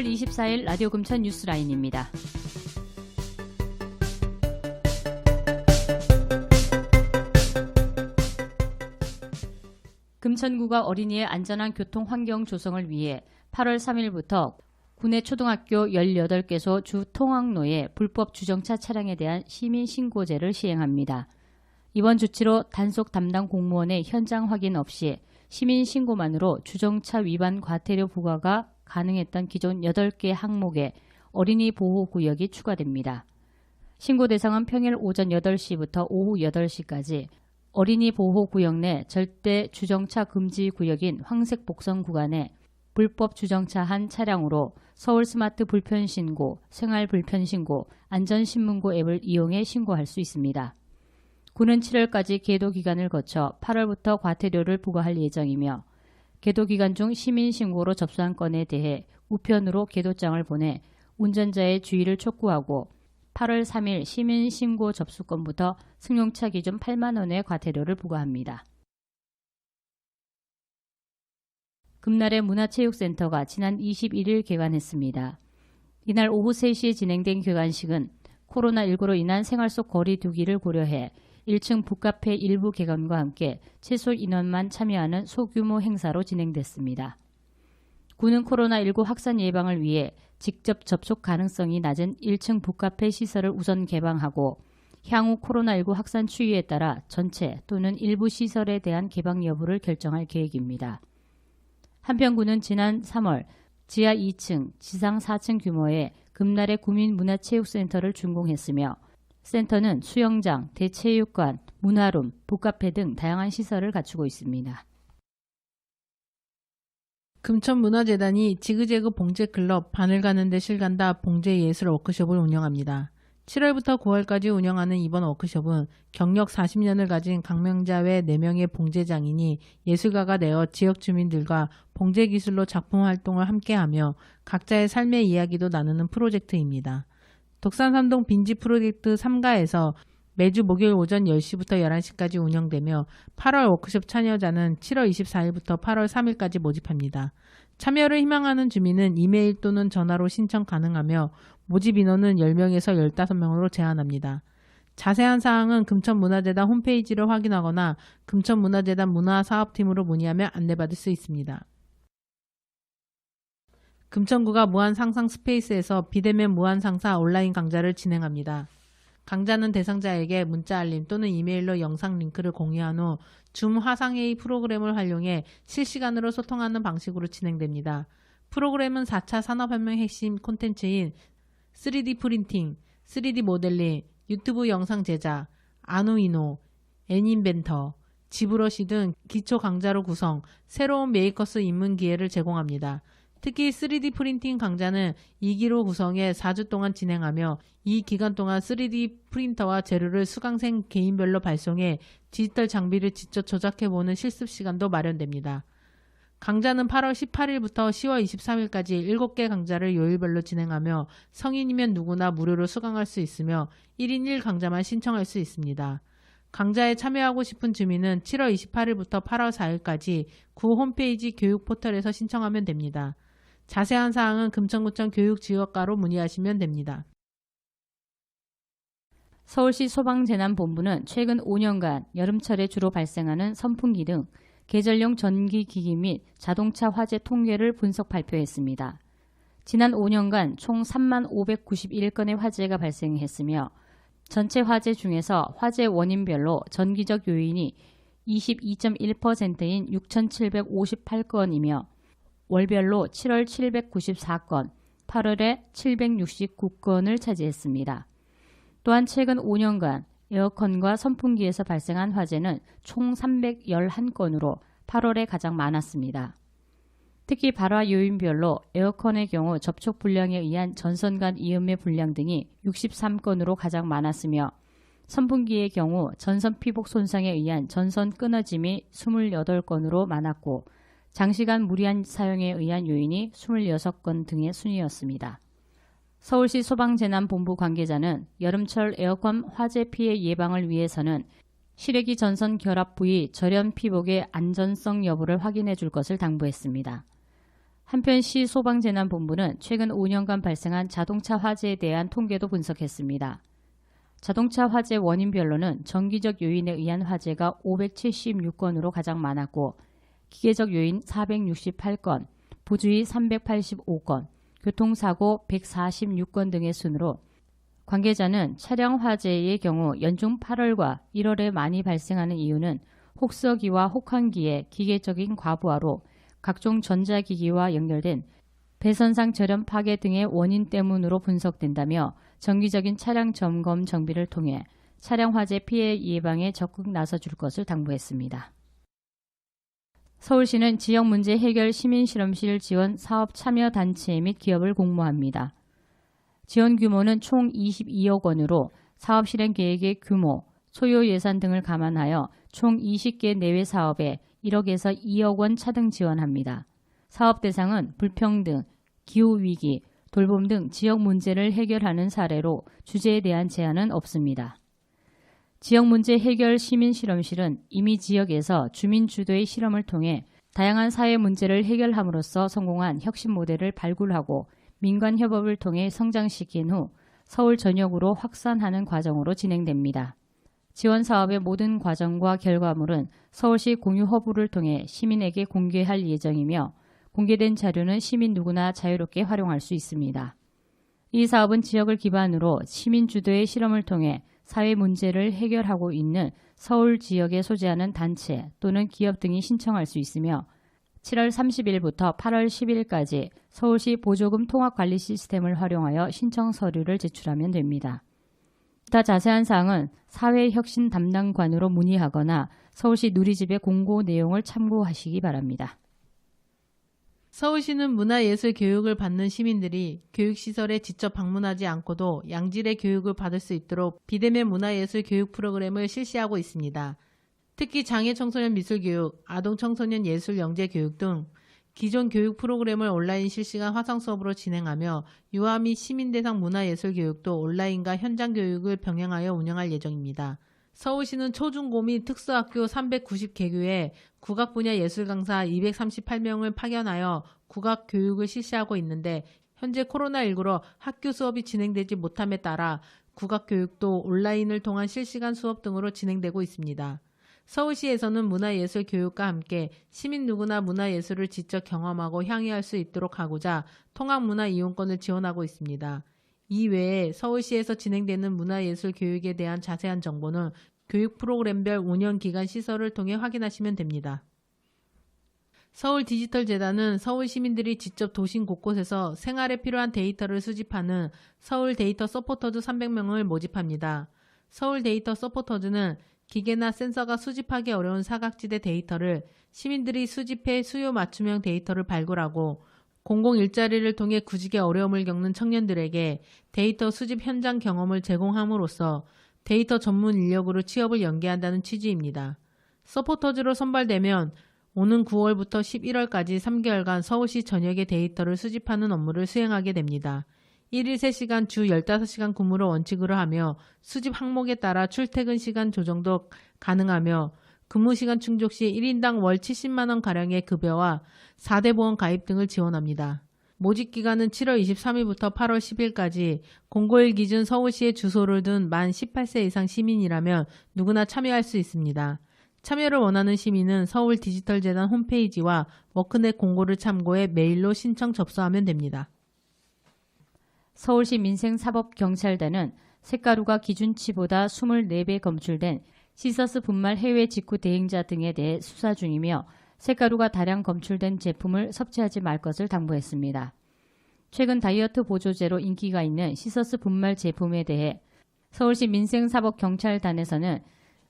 8월 24일 라디오 금천 뉴스라인입니다. 금천구가 어린이의 안전한 교통 환경 조성을 위해 8월 3일부터 구내 초등학교 18개소 주 통학로에 불법 주정차 차량에 대한 시민 신고제를 시행합니다. 이번 조치로 단속 담당 공무원의 현장 확인 없이 시민 신고만으로 주정차 위반 과태료 부과가 가능했던 기존 8개 항목에 어린이 보호 구역이 추가됩니다. 신고 대상은 평일 오전 8시부터 오후 8시까지 어린이 보호 구역 내 절대 주정차 금지 구역인 황색 복선 구간에 불법 주정차한 차량으로 서울 스마트 불편 신고, 생활 불편 신고, 안전 신문고 앱을 이용해 신고할 수 있습니다. 구는 7월까지 계도 기간을 거쳐 8월부터 과태료를 부과할 예정이며 계도 기간 중 시민 신고로 접수한 건에 대해 우편으로 계도장을 보내 운전자의 주의를 촉구하고 8월 3일 시민 신고 접수건부터 승용차 기준 8만 원의 과태료를 부과합니다. 금날의 문화체육센터가 지난 21일 개관했습니다. 이날 오후 3시에 진행된 개관식은 코로나19로 인한 생활 속 거리 두기를 고려해 1층 북카페 일부 개관과 함께 최소 인원만 참여하는 소규모 행사로 진행됐습니다. 구는 코로나19 확산 예방을 위해 직접 접촉 가능성이 낮은 1층 북카페 시설을 우선 개방하고 향후 코로나19 확산 추이에 따라 전체 또는 일부 시설에 대한 개방 여부를 결정할 계획입니다. 한편구는 지난 3월 지하 2층, 지상 4층 규모의 금날의 구민문화체육센터를 준공했으며 센터는 수영장, 대체육관, 문화룸, 북카페 등 다양한 시설을 갖추고 있습니다. 금천문화재단이 지그재그 봉제클럽 바늘 가는 데 실간다 봉제예술 워크숍을 운영합니다. 7월부터 9월까지 운영하는 이번 워크숍은 경력 40년을 가진 강명자외 4명의 봉제장인이 예술가가 되어 지역 주민들과 봉제 기술로 작품 활동을 함께하며 각자의 삶의 이야기도 나누는 프로젝트입니다. 독산 삼동 빈지 프로젝트 3가에서 매주 목요일 오전 10시부터 11시까지 운영되며 8월 워크숍 참여자는 7월 24일부터 8월 3일까지 모집합니다. 참여를 희망하는 주민은 이메일 또는 전화로 신청 가능하며 모집 인원은 10명에서 15명으로 제한합니다. 자세한 사항은 금천문화재단 홈페이지를 확인하거나 금천문화재단 문화사업팀으로 문의하면 안내받을 수 있습니다. 금천구가 무한상상 스페이스에서 비대면 무한상사 온라인 강좌를 진행합니다. 강좌는 대상자에게 문자 알림 또는 이메일로 영상 링크를 공유한 후 줌 화상회의 프로그램을 활용해 실시간으로 소통하는 방식으로 진행됩니다. 프로그램은 4차 산업혁명 핵심 콘텐츠인 3D 프린팅, 3D 모델링, 유튜브 영상 제작, 아누이노, 애니벤터, 지브러시 등 기초 강좌로 구성, 새로운 메이커스 입문 기회를 제공합니다. 특히 3D 프린팅 강좌는 2기로 구성해 4주 동안 진행하며 이 기간 동안 3D 프린터와 재료를 수강생 개인별로 발송해 디지털 장비를 직접 조작해보는 실습 시간도 마련됩니다. 강좌는 8월 18일부터 10월 23일까지 7개 강좌를 요일별로 진행하며 성인이면 누구나 무료로 수강할 수 있으며 1인 1 강좌만 신청할 수 있습니다. 강좌에 참여하고 싶은 주민은 7월 28일부터 8월 4일까지 구 홈페이지 교육 포털에서 신청하면 됩니다. 자세한 사항은 금천구청 교육지원과로 문의하시면 됩니다. 서울시 소방재난본부는 최근 5년간 여름철에 주로 발생하는 선풍기 등 계절용 전기기기 및 자동차 화재 통계를 분석 발표했습니다. 지난 5년간 총 3만 591건의 화재가 발생했으며 전체 화재 중에서 화재 원인별로 전기적 요인이 22.1%인 6,758건이며 월별로 7월 794건, 8월에 769건을 차지했습니다. 또한 최근 5년간 에어컨과 선풍기에서 발생한 화재는 총 311건으로 8월에 가장 많았습니다. 특히 발화 요인별로 에어컨의 경우 접촉 불량에 의한 전선 간 이음의 불량 등이 63건으로 가장 많았으며 선풍기의 경우 전선 피복 손상에 의한 전선 끊어짐이 28건으로 많았고 장시간 무리한 사용에 의한 요인이 26건 등의 순이었습니다. 서울시 소방재난본부 관계자는 여름철 에어컨 화재 피해 예방을 위해서는 실외기 전선 결합 부위 절연 피복의 안전성 여부를 확인해 줄 것을 당부했습니다. 한편 시 소방재난본부는 최근 5년간 발생한 자동차 화재에 대한 통계도 분석했습니다. 자동차 화재 원인별로는 정기적 요인에 의한 화재가 576건으로 가장 많았고 기계적 요인 468건, 부주의 385건, 교통사고 146건 등의 순으로 관계자는 차량 화재의 경우 연중 8월과 1월에 많이 발생하는 이유는 혹서기와 혹한기의 기계적인 과부하로 각종 전자기기와 연결된 배선상 절연 파괴 등의 원인 때문으로 분석된다며 정기적인 차량 점검 정비를 통해 차량 화재 피해 예방에 적극 나서줄 것을 당부했습니다. 서울시는 지역 문제 해결 시민 실험실 지원 사업 참여 단체 및 기업을 공모합니다. 지원 규모는 총 22억 원으로 사업 실행 계획의 규모, 소요 예산 등을 감안하여 총 20개 내외 사업에 1억에서 2억 원 차등 지원합니다. 사업 대상은 불평등, 기후위기, 돌봄 등 지역 문제를 해결하는 사례로 주제에 대한 제한은 없습니다. 지역 문제 해결 시민 실험실은 이미 지역에서 주민 주도의 실험을 통해 다양한 사회 문제를 해결함으로써 성공한 혁신 모델을 발굴하고 민관 협업을 통해 성장시킨 후 서울 전역으로 확산하는 과정으로 진행됩니다. 지원 사업의 모든 과정과 결과물은 서울시 공유 허브를 통해 시민에게 공개할 예정이며 공개된 자료는 시민 누구나 자유롭게 활용할 수 있습니다. 이 사업은 지역을 기반으로 시민 주도의 실험을 통해 사회 문제를 해결하고 있는 서울 지역에 소재하는 단체 또는 기업 등이 신청할 수 있으며 7월 30일부터 8월 10일까지 서울시 보조금 통합 관리 시스템을 활용하여 신청 서류를 제출하면 됩니다. 기타 자세한 사항은 사회혁신 담당관으로 문의하거나 서울시 누리집의 공고 내용을 참고하시기 바랍니다. 서울시는 문화예술 교육을 받는 시민들이 교육시설에 직접 방문하지 않고도 양질의 교육을 받을 수 있도록 비대면 문화예술 교육 프로그램을 실시하고 있습니다. 특히 장애 청소년 미술 교육, 아동 청소년 예술 영재 교육 등 기존 교육 프로그램을 온라인 실시간 화상 수업으로 진행하며 유아 및 시민 대상 문화예술 교육도 온라인과 현장 교육을 병행하여 운영할 예정입니다. 서울시는 초중고 및 특수학교 390개교에 국악 분야 예술 강사 238명을 파견하여 국악 교육을 실시하고 있는데 현재 코로나19로 학교 수업이 진행되지 못함에 따라 국악 교육도 온라인을 통한 실시간 수업 등으로 진행되고 있습니다. 서울시에서는 문화예술 교육과 함께 시민 누구나 문화예술을 직접 경험하고 향유할 수 있도록 하고자 통합문화 이용권을 지원하고 있습니다. 이 외에 서울시에서 진행되는 문화예술 교육에 대한 자세한 정보는 교육 프로그램별 운영 기간 시설을 통해 확인하시면 됩니다. 서울 디지털 재단은 서울 시민들이 직접 도심 곳곳에서 생활에 필요한 데이터를 수집하는 서울 데이터 서포터즈 300명을 모집합니다. 서울 데이터 서포터즈는 기계나 센서가 수집하기 어려운 사각지대 데이터를 시민들이 수집해 수요 맞춤형 데이터를 발굴하고 공공 일자리를 통해 구직에 어려움을 겪는 청년들에게 데이터 수집 현장 경험을 제공함으로써 데이터 전문 인력으로 취업을 연계한다는 취지입니다. 서포터즈로 선발되면 오는 9월부터 11월까지 3개월간 서울시 전역의 데이터를 수집하는 업무를 수행하게 됩니다. 1일 3시간 주 15시간 근무를 원칙으로 하며 수집 항목에 따라 출퇴근 시간 조정도 가능하며 근무 시간 충족 시 1인당 월 70만원 가량의 급여와 4대 보험 가입 등을 지원합니다. 모집 기간은 7월 23일부터 8월 10일까지 공고일 기준 서울시에 주소를 둔 만 18세 이상 시민이라면 누구나 참여할 수 있습니다. 참여를 원하는 시민은 서울 디지털재단 홈페이지와 워크넷 공고를 참고해 메일로 신청 접수하면 됩니다. 서울시 민생사법경찰대는 색가루가 기준치보다 24배 검출된 시서스 분말 해외 직구 대행자 등에 대해 수사 중이며 색가루가 다량 검출된 제품을 섭취하지 말 것을 당부했습니다. 최근 다이어트 보조제로 인기가 있는 시서스 분말 제품에 대해 서울시 민생사법경찰단에서는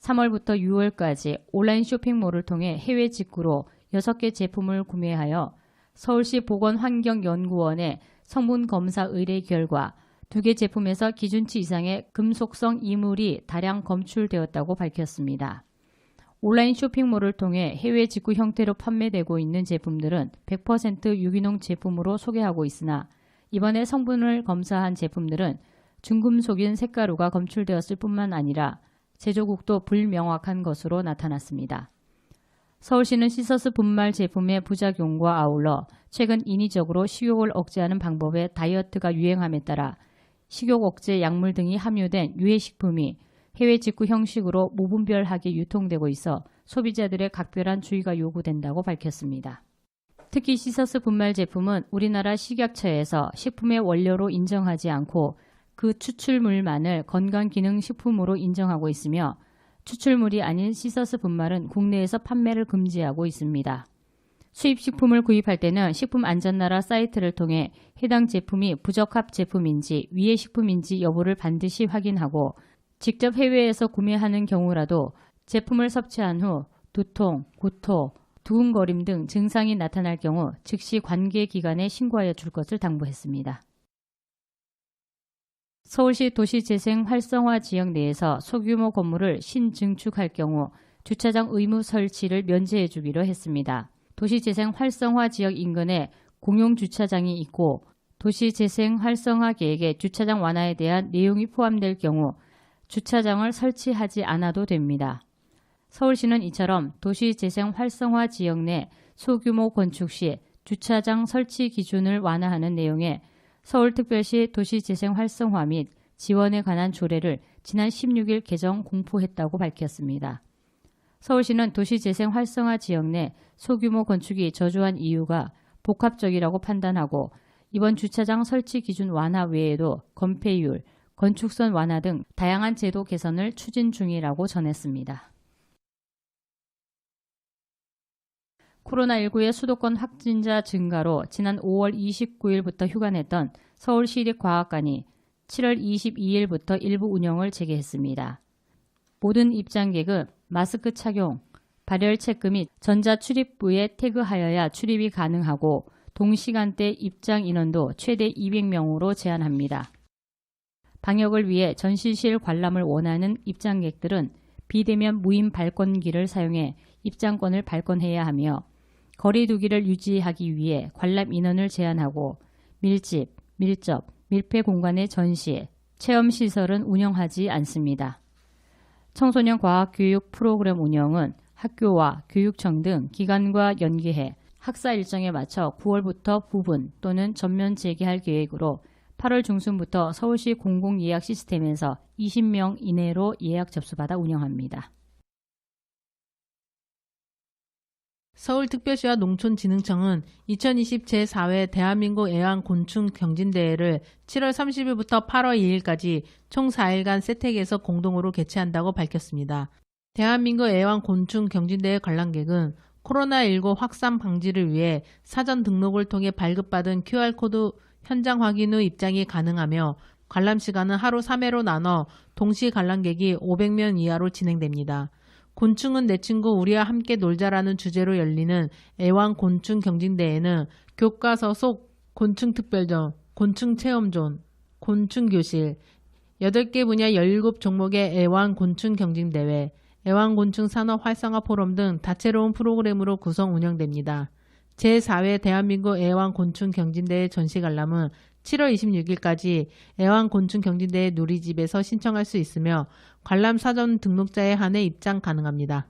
3월부터 6월까지 온라인 쇼핑몰을 통해 해외 직구로 6개 제품을 구매하여 서울시 보건환경연구원에 성분 검사 의뢰 결과 두 개 제품에서 기준치 이상의 금속성 이물이 다량 검출되었다고 밝혔습니다. 온라인 쇼핑몰을 통해 해외 직구 형태로 판매되고 있는 제품들은 100% 유기농 제품으로 소개하고 있으나 이번에 성분을 검사한 제품들은 중금속인 색가루가 검출되었을 뿐만 아니라 제조국도 불명확한 것으로 나타났습니다. 서울시는 시서스 분말 제품의 부작용과 아울러 최근 인위적으로 식욕을 억제하는 방법의 다이어트가 유행함에 따라 식욕 억제 약물 등이 함유된 유해식품이 해외 직구 형식으로 무분별하게 유통되고 있어 소비자들의 각별한 주의가 요구된다고 밝혔습니다. 특히 시서스 분말 제품은 우리나라 식약처에서 식품의 원료로 인정하지 않고 그 추출물만을 건강기능식품으로 인정하고 있으며 추출물이 아닌 시서스 분말은 국내에서 판매를 금지하고 있습니다. 수입식품을 구입할 때는 식품안전나라 사이트를 통해 해당 제품이 부적합 제품인지 위해 식품인지 여부를 반드시 확인하고 직접 해외에서 구매하는 경우라도 제품을 섭취한 후 두통, 구토, 두근거림 등 증상이 나타날 경우 즉시 관계기관에 신고하여 줄 것을 당부했습니다. 서울시 도시재생 활성화 지역 내에서 소규모 건물을 신증축할 경우 주차장 의무 설치를 면제해 주기로 했습니다. 도시재생 활성화 지역 인근에 공용 주차장이 있고 도시재생 활성화 계획에 주차장 완화에 대한 내용이 포함될 경우 주차장을 설치하지 않아도 됩니다. 서울시는 이처럼 도시재생 활성화 지역 내 소규모 건축 시 주차장 설치 기준을 완화하는 내용의 서울특별시 도시재생 활성화 및 지원에 관한 조례를 지난 16일 개정 공포했다고 밝혔습니다. 서울시는 도시재생 활성화 지역 내 소규모 건축이 저조한 이유가 복합적이라고 판단하고 이번 주차장 설치 기준 완화 외에도 건폐율, 건축선 완화 등 다양한 제도 개선을 추진 중이라고 전했습니다. 코로나19의 수도권 확진자 증가로 지난 5월 29일부터 휴관했던 서울시립과학관이 7월 22일부터 일부 운영을 재개했습니다. 모든 입장객은 마스크 착용, 발열 체크 및 전자 출입부에 태그하여야 출입이 가능하고 동시간대 입장 인원도 최대 200명으로 제한합니다. 방역을 위해 전시실 관람을 원하는 입장객들은 비대면 무인 발권기를 사용해 입장권을 발권해야 하며 거리 두기를 유지하기 위해 관람 인원을 제한하고 밀집, 밀접, 밀폐 공간의 전시, 체험 시설은 운영하지 않습니다. 청소년 과학 교육 프로그램 운영은 학교와 교육청 등 기관과 연계해 학사 일정에 맞춰 9월부터 부분 또는 전면 재개할 계획으로 8월 중순부터 서울시 공공 예약 시스템에서 20명 이내로 예약 접수받아 운영합니다. 서울특별시와 농촌진흥청은 2020 제4회 대한민국 애완곤충 경진대회를 7월 30일부터 8월 2일까지 총 4일간 세택에서 공동으로 개최한다고 밝혔습니다. 대한민국 애완곤충 경진대회 관람객은 코로나19 확산 방지를 위해 사전 등록을 통해 발급받은 QR코드 현장 확인 후 입장이 가능하며 관람 시간은 하루 3회로 나눠 동시 관람객이 500명 이하로 진행됩니다. 곤충은 내 친구 우리와 함께 놀자라는 주제로 열리는 애완 곤충 경진대회는 교과서 속 곤충 특별전, 곤충 체험존, 곤충 교실, 8개 분야 17 종목의 애완 곤충 경진대회, 애완 곤충 산업 활성화 포럼 등 다채로운 프로그램으로 구성 운영됩니다. 제4회 대한민국 애완 곤충 경진대회 전시 관람은 7월 26일까지 애완곤충 경진대회 누리집에서 신청할 수 있으며 관람 사전 등록자에 한해 입장 가능합니다.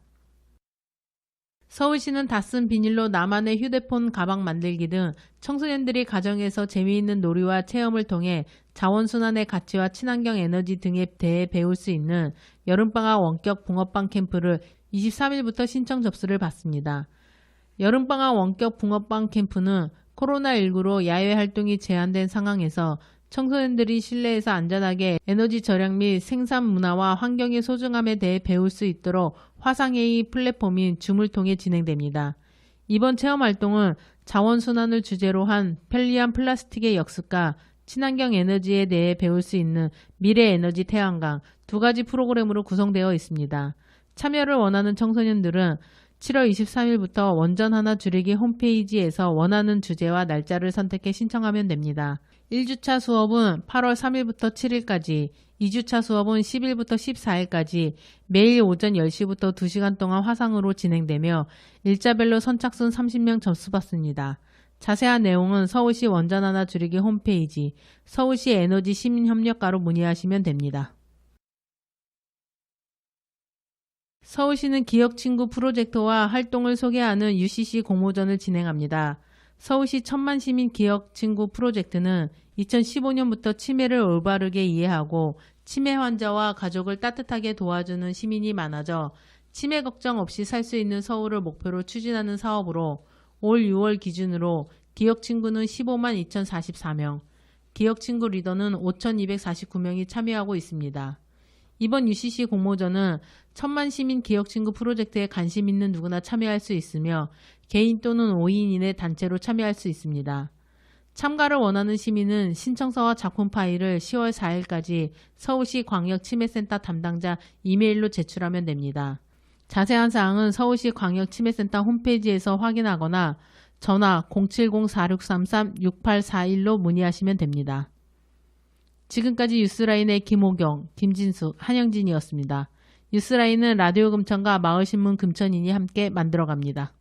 서울시는 다쓴 비닐로 나만의 휴대폰 가방 만들기 등 청소년들이 가정에서 재미있는 놀이와 체험을 통해 자원순환의 가치와 친환경 에너지 등에 대해 배울 수 있는 여름방학 원격 붕어빵 캠프를 23일부터 신청 접수를 받습니다. 여름방학 원격 붕어빵 캠프는 코로나19로 야외 활동이 제한된 상황에서 청소년들이 실내에서 안전하게 에너지 절약 및 생산 문화와 환경의 소중함에 대해 배울 수 있도록 화상회의 플랫폼인 줌을 통해 진행됩니다. 이번 체험 활동은 자원순환을 주제로 한 편리한 플라스틱의 역습과 친환경 에너지에 대해 배울 수 있는 미래 에너지 태양광 두 가지 프로그램으로 구성되어 있습니다. 참여를 원하는 청소년들은 7월 23일부터 원전 하나 줄이기 홈페이지에서 원하는 주제와 날짜를 선택해 신청하면 됩니다. 1주차 수업은 8월 3일부터 7일까지, 2주차 수업은 10일부터 14일까지 매일 오전 10시부터 2시간 동안 화상으로 진행되며 일자별로 선착순 30명 접수받습니다. 자세한 내용은 서울시 원전 하나 줄이기 홈페이지 서울시 에너지 시민협력과로 문의하시면 됩니다. 서울시는 기억친구 프로젝트와 활동을 소개하는 UCC 공모전을 진행합니다. 서울시 천만 시민 기억 친구 프로젝트는 2015년부터 치매를 올바르게 이해하고 치매 환자와 가족을 따뜻하게 도와주는 시민이 많아져 치매 걱정 없이 살 수 있는 서울을 목표로 추진하는 사업으로 올 6월 기준으로 기억 친구는 15만 2044명, 기억 친구 리더는 5,249명이 참여하고 있습니다. 이번 UCC 공모전은 천만 시민 기억 친구 프로젝트에 관심 있는 누구나 참여할 수 있으며 개인 또는 5인 이내 단체로 참여할 수 있습니다. 참가를 원하는 시민은 신청서와 작품 파일을 10월 4일까지 서울시 광역치매센터 담당자 이메일로 제출하면 됩니다. 자세한 사항은 서울시 광역치매센터 홈페이지에서 확인하거나 전화 070-4633-6841로 문의하시면 됩니다. 지금까지 뉴스라인의 김호경, 김진수, 한영진이었습니다. 뉴스라인은 라디오 금천과 마을신문 금천인이 함께 만들어갑니다.